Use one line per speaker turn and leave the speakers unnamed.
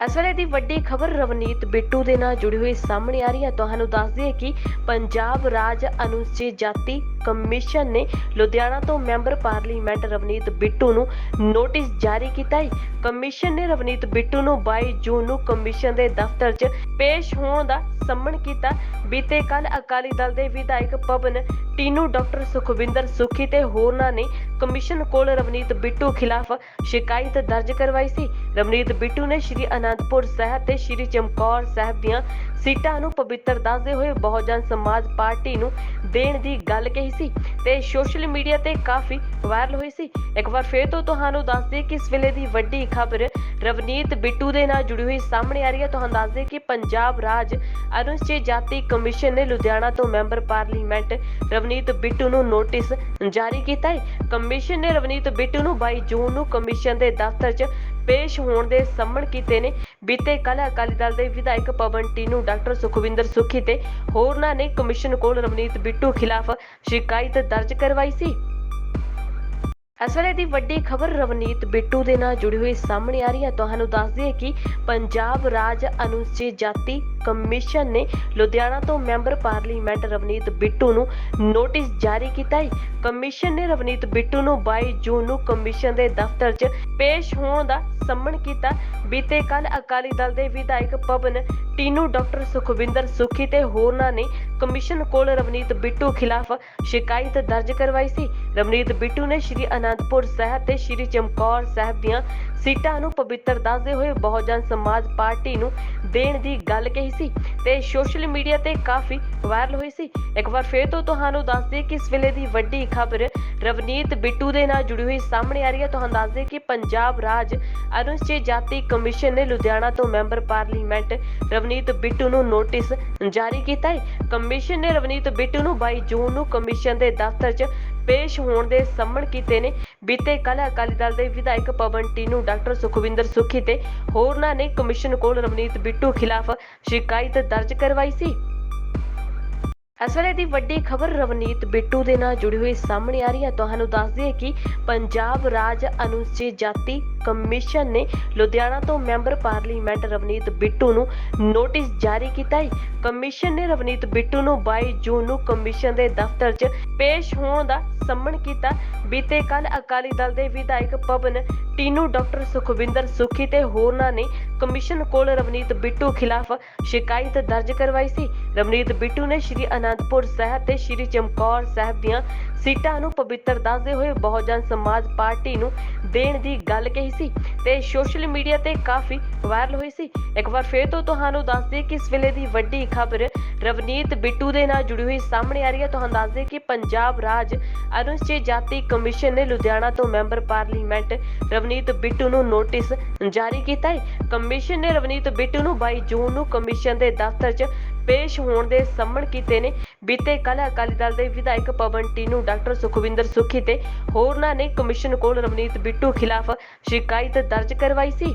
ਇਸ ਵੇਲੇ ਦੀ ਵੱਡੀ ਖਬਰ ਰਵਨੀਤ ਬਿੱਟੂ ਦੇ ਨਾਲ ਜੁੜੀ ਹੋਈ ਸਾਹਮਣੇ ਆ ਰਹੀ ਹੈ। ਤੁਹਾਨੂੰ ਦੱਸ ਦਈਏ ਕਿ ਪੰਜਾਬ ਰਾਜ ਅਨੁਸੂਚਿਤ ਜਾਤੀ ਕਮਿਸ਼ਨ ਨੇ ਲੁਧਿਆਣਾ ਤੋਂ ਮੈਂਬਰ ਪਾਰਲੀਮੈਂਟ ਰਵਨੀਤ ਬਿੱਟੂ ਨੂੰ ਨੋਟਿਸ ਜਾਰੀ ਕੀਤਾ ਹੈ। ਕਮਿਸ਼ਨ ਨੇ ਰਵਨੀਤ ਬਿੱਟੂ ਨੂੰ 22 ਜੂਨ ਨੂੰ ਕਮਿਸ਼ਨ ਦੇ ਦਫ਼ਤਰ 'ਚ ਪੇਸ਼ ਹੋਣ ਦਾ ਸੰਮਣ ਕੀਤਾ। ਬੀਤੇ ਕੱਲ ਅਕਾਲੀ ਦਲ ਦੇ ਵਿਧਾਇਕ ਪਵਨ, ਟੀਨੂ, ਡਾਕਟਰ ਸੁਖਵਿੰਦਰ ਸੁਖੀ ਤੇ ਹੋਰਨਾਂ ਨੇ ਕਮਿਸ਼ਨ ਕੋਲ ਰਵਨੀਤ ਬਿੱਟੂ ਖਿਲਾਫ ਸ਼ਿਕਾਇਤ ਦਰਜ ਕਰਵਾਈ ਸੀ। ਰਵਨੀਤ ਬਿੱਟੂ ਨੇ ਸ਼੍ਰੀ ਅਨੰਦਪੁਰ ਸਾਹਿਬ ਤੇ ਸ਼੍ਰੀ ਚਮਕੌਰ ਸਾਹਿਬ ਦੀਆਂ ਸੀਟਾਂ ਨੂੰ ਪਵਿੱਤਰ ਦੱਸਦੇ ਹੋਏ ਬਹੁਜਨ ਸਮਾਜ ਪਾਰਟੀ ਨੂੰ ਦੇਣ ਦੀ ਗੱਲ ਕਹੀ ਸੀ ਤੇ ਸੋਸ਼ਲ ਮੀਡੀਆ ਤੇ ਕਾਫੀ ਵਾਇਰਲ ਹੋਈ ਸੀ। ਇੱਕ ਵਾਰ ਫੇਰ ਤੋਂ ਤੁਹਾਨੂੰ ਦੱਸ ਦਈਏ ਕਿ ਇਸ ਵੇਲੇ ਦੀ ਵੱਡੀ ਖਬਰ ਰਵਨੀਤ ਬਿੱਟੂ ਦੇ ਨਾਲ ਜੁੜੀ ਹੋਈ ਸਾਹਮਣੇ ਆ ਰਹੀ ਹੈ। ਤੁਹਾਨੂੰ ਦੱਸ ਦਈਏ ਕਿ ਪੰਜਾਬ ਰਾਜ ਅਨੁਸੂਚਿਤ ਜਾਤੀ ਕਮਿਸ਼ਨ ਨੇ ਲੁਧਿਆਣਾ ਤੋਂ ਮੈਂਬਰ ਪਾਰਲੀਮੈਂਟ ਰਵਨੀਤ ਬਿੱਟੂ ਨੂੰ ਨੋਟਿਸ ਜਾਰੀ ਕੀਤਾ ਹੈ। ਕਮਿਸ਼ਨ ਨੇ ਰਵਨੀਤ ਬਿੱਟੂ ਨੂੰ 22 ਜੂਨ ਨੂੰ ਕਮਿਸ਼ਨ ਦੇ ਦਫ਼ਤਰ 'ਚ ਪੇਸ਼ ਹੋਣ ਦੇ ਸੰਮਣ ਕੀਤੇ ਨੇ। ਬੀਤੇ ਕੱਲ ਅਕਾਲੀ ਦਲ ਦੇ ਵਿਧਾਇਕ ਪਵਨ ਟੀਨੂ, ਡਾਕਟਰ ਸੁਖਵਿੰਦਰ ਸੁਖੀ ਤੇ ਹੋਰਨਾਂ ਨੇ ਕਮਿਸ਼ਨ ਕੋਲ ਰਵਨੀਤ ਬਿੱਟੂ ਖਿਲਾਫ ਸ਼ਿਕਾਇਤ ਦਰਜ ਕਰਵਾਈ ਸੀ। ਇਸ ਵੇਲੇ ਦੀ ਵੱਡੀ ਖਬਰ ਰਵਨੀਤ ਬਿੱਟੂ ਦੇ ਨਾਲ ਜੁੜੀ ਹੋਈ ਸਾਹਮਣੇ ਆ ਰਹੀ ਹੈ। ਤੁਹਾਨੂੰ ਦੱਸ ਦਈਏ ਕਿ ਪੰਜਾਬ ਰਾਜ ਅਨੁਸੂਚਿਤ ਜਾਤੀ ਕਮਿਸ਼ਨ ਨੇ ਲੁਧਿਆਣਾ ਤੋਂ ਮੈਂਬਰ ਪਾਰਲੀਮੈਂਟ ਰਵਨੀਤ ਬਿੱਟੂ ਨੂੰ ਨੋਟਿਸ ਜਾਰੀ ਕੀਤਾ ਹੈ। ਕਮਿਸ਼ਨ ਨੇ ਰਵਨੀਤ ਬਿੱਟੂ ਨੂੰ 22 ਜੂਨ ਨੂੰ ਕਮਿਸ਼ਨ ਦੇ ਦਫ਼ਤਰ 'ਚ ਪੇਸ਼ ਹੋਣ ਦਾ ਸੰਮਣ ਕੀਤਾ। ਬੀਤੇ ਕੱਲ ਅਕਾਲੀ ਦਲ ਦੇ ਵਿਧਾਇਕ ਪਵਨ ਟੀਨੂ, ਡਾਕਟਰ ਸੁਖਵਿੰਦਰ ਸੁਖੀ ਤੇ ਹੋਰਨਾਂ ਨੇ ਕਮਿਸ਼ਨ ਕੋਲ ਰਵਨੀਤ ਬਿੱਟੂ ਖਿਲਾਫ ਸ਼ਿਕਾਇਤ ਦਰਜ ਕਰਵਾਈ ਸੀ। ਰਵਨੀਤ ਬਿੱਟੂ ਨੇ ਸ਼੍ਰੀ ਅਨੰਦਪੁਰ ਸਾਹਿਬ ਤੇ ਸ਼੍ਰੀ ਚਮਕੌਰ ਸਾਹਿਬ ਦੀਆਂ ਸੀਟਾਂ ਨੂੰ ਪਵਿੱਤਰ ਦੱਸਦੇ ਹੋਏ ਬਹੁਜਨ ਸਮਾਜ ਪਾਰਟੀ ਨੂੰ ਦੇਣ ਦੀ ਗੱਲ ਕਹੀ ਸੀ ਤੇ ਸੋਸ਼ਲ ਮੀਡੀਆ ਤੇ ਕਾਫੀ ਵਾਇਰਲ ਹੋਈ ਸੀ। ਇੱਕ ਵਾਰ ਫੇਰ ਤੋਂ ਤੁਹਾਨੂੰ ਦੱਸ ਦਈਏ ਕਿ ਇਸ ਵੇਲੇ ਦੀ ਵੱਡੀ ਖਬਰ ਰਵਨੀਤ ਬਿੱਟੂ ਦੇ ਨਾਲ ਜੁੜੀ ਹੋਈ ਸਾਹਮਣੇ ਆ ਰਹੀ ਹੈ। ਤੁਹਾਨੂੰ ਦੱਸ ਦਈਏ ਕਿ ਪੰਜਾਬ ਰਾਜ ਅਨੁਸੂਚਿਤ ਜਾਤੀ ਕਮਿਸ਼ਨ ਨੇ ਲੁਧਿਆਣਾ ਤੋਂ ਮੈਂਬਰ ਪਾਰਲੀਮੈਂਟ ਰਵਨੀਤ ਬਿੱਟੂ ਨੂੰ ਨੋਟਿਸ ਜਾਰੀ ਕੀਤਾ ਹੈ। ਕਮਿਸ਼ਨ ਨੇ ਰਵਨੀਤ ਬਿੱਟੂ ਨੂੰ 22 ਜੂਨ ਨੂੰ ਕਮਿਸ਼ਨ ਦੇ ਦਫ਼ਤਰ 'ਚ ਪੇਸ਼ ਹੋਣ ਦੇ ਸੰਮਣ ਕੀਤੇ ਨੇ। ਬੀਤੇ ਕੱਲ ਅਕਾਲੀ ਦਲ ਦੇ ਵਿਧਾਇਕ ਪਵਨ ਟੀਨੂ, ਡਾਕਟਰ ਸੁਖਵਿੰਦਰ ਸੁਖੀ ਤੇ ਹੋਰਨਾਂ ਨੇ ਕਮਿਸ਼ਨ ਕੋਲ ਰਵਨੀਤ ਬਿੱਟੂ ਖਿਲਾਫ ਸ਼ਿਕਾਇਤ ਦਰਜ ਕਰਵਾਈ ਸੀ। ਇਸ ਵੇਲੇ ਦੀ ਵੱਡੀ ਖਬਰ ਰਵਨੀਤ ਬਿੱਟੂ ਦੇ ਨਾਲ ਜੁੜੀ ਹੋਈ ਸਾਹਮਣੇ ਆ ਰਹੀ ਹੈ। ਤੁਹਾਨੂੰ ਦੱਸ ਦਈਏ ਕਿ ਪੰਜਾਬ ਰਾਜ ਅਨੁਸੂਚਿਤ ਜਾਤੀ ਕਮਿਸ਼ਨ ਨੇ ਲੁਧਿਆਣਾ ਤੋਂ ਮੈਂਬਰ ਪਾਰਲੀਮੈਂਟ ਰਵਨੀਤ ਬਿੱਟੂ ਨੂੰ ਨੋਟਿਸ ਜਾਰੀ ਕੀਤਾ ਹੈ। ਕਮਿਸ਼ਨ ਨੇ ਰਵਨੀਤ ਬਿੱਟੂ ਨੂੰ 22 ਜੂਨ ਨੂੰ ਕਮਿਸ਼ਨ ਦੇ ਦਫ਼ਤਰ 'ਚ ਪੇਸ਼ ਹੋਣ ਦਾ ਸੰਮਣ ਕੀਤਾ। ਬੀਤੇ ਕੱਲ ਅਕਾਲੀ ਦਲ ਦੇ ਵਿਧਾਇਕ ਪਵਨ ਟੀਨੂ, ਡਾਕਟਰ ਸੁਖਵਿੰਦਰ ਸੁਖੀ ਤੇ ਹੋਰਨਾਂ ਨੇ ਕਮਿਸ਼ਨ ਕੋਲ ਰਵਨੀਤ ਬਿੱਟੂ ਖਿਲਾਫ ਸ਼ਿਕਾਇਤ ਦਰਜ ਕਰਵਾਈ ਸੀ। ਰਵਨੀਤ ਬਿੱਟੂ ਨੇ ਸ਼੍ਰੀ ਅਨੰਦਪੁਰ ਸਾਹਿਬ ਤੇ ਸ਼੍ਰੀ ਚਮਕੌਰ ਸਾਹਿਬ ਦੀਆਂ ਸੀਟਾਂ ਨੂੰ ਪਵਿੱਤਰ ਦੱਸਦੇ ਹੋਏ ਬਹੁਜਨ ਸਮਾਜ ਪਾਰਟੀ ਨੂੰ ਦੇਣ ਦੀ ਗੱਲ ਕਹੀ ਸੀ ਤੇ ਸੋਸ਼ਲ ਮੀਡੀਆ ਤੇ ਕਾਫੀ ਵਾਇਰਲ ਹੋਈ ਸੀ। ਇੱਕ ਵਾਰ ਫੇਰ ਤੋਂ ਤੁਹਾਨੂੰ ਦੱਸ ਦਈਏ ਕਿ ਇਸ ਵੇਲੇ ਦੀ ਵੱਡੀ ਖਬਰ ਰਵਨੀਤ ਬਿੱਟੂ ਦੇ ਨਾਲ ਜੁੜੀ ਹੋਈ ਸਾਹਮਣੇ ਆ ਰਹੀ ਹੈ। ਤੁਹਾਨੂੰ ਦੱਸ ਦਈਏ ਕਿ ਪੰਜਾਬ ਰਾਜ ਅਨੁਸੂਚਿਤ ਜਾਤੀ ਕਮਿਸ਼ਨ ਨੇ ਲੁਧਿਆਣਾ ਤੋਂ ਮੈਂਬਰ ਪਾਰਲੀਮੈਂਟ ਰਵਨੀਤ ਬਿੱਟੂ ਨੂੰ ਨੋਟਿਸ ਜਾਰੀ ਕੀਤਾ ਹੈ। ਕਮਿਸ਼ਨ ਨੇ ਰਵਨੀਤ ਬਿੱਟੂ ਨੂੰ 22 ਜੂਨ ਨੂੰ ਕਮਿਸ਼ਨ ਦੇ ਦਫ਼ਤਰ 'ਚ ਪੇਸ਼ ਹੋਣ ਦੇ ਸੰਮਣ ਕੀਤੇ ਨੇ। ਬੀਤੇ ਕੱਲ ਅਕਾਲੀ ਦਲ ਦੇ ਵਿਧਾਇਕ ਪਵਨ ਟੀਨੂ, ਡਾਕਟਰ ਸੁਖਵਿੰਦਰ ਸੁਖੀ ਤੇ ਹੋਰਨਾਂ ਨੇ ਕਮਿਸ਼ਨ ਕੋਲ ਰਵਨੀਤ ਬਿੱਟੂ ਖਿਲਾਫ ਸ਼ਿਕਾਇਤ ਦਰਜ ਕਰਵਾਈ ਸੀ।